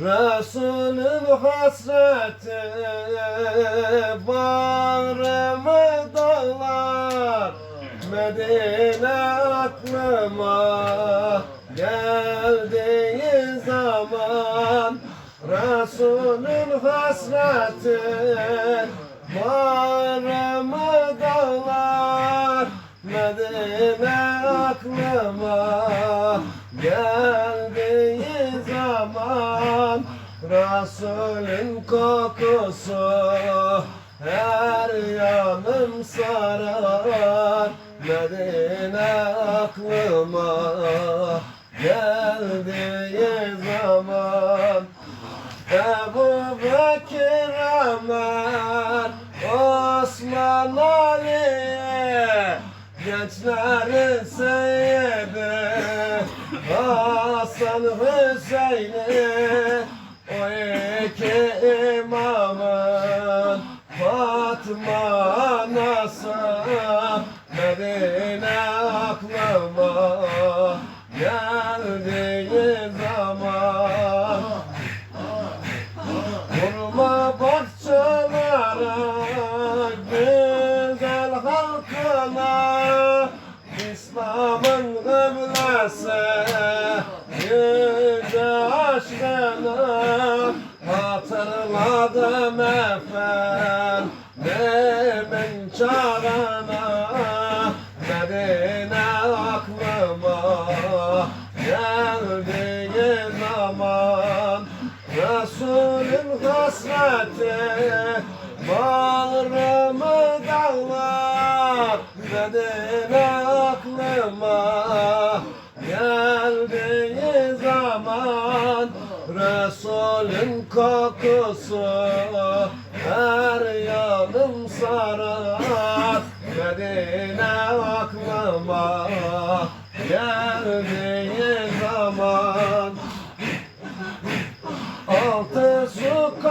Resulün hasreti bağrımı dağlar. Medine aklıma geldiği zaman Resulün hasreti bağrımı dağlar. Medine aklıma geldiği zaman Resulün kokusu her yanım sarar. Medine aklıma geldiği zaman Ebu Bekir Ömer Osman Ali Gençlerin seyyidi Hasan Hüseyin'i İki imamın Fatma anası Medine aklıma Geldiği zaman. Vurma bahçelere güzel halkına İslam'ın kıblesi yüce aşkına Hatırladım efendimin çağına Medine aklıma geldiği zaman Resulün hasreti bağrımı dağlar Medine aklıma Resulün kokusu her yanım sarar Medine aklıma geldiği zaman Altı su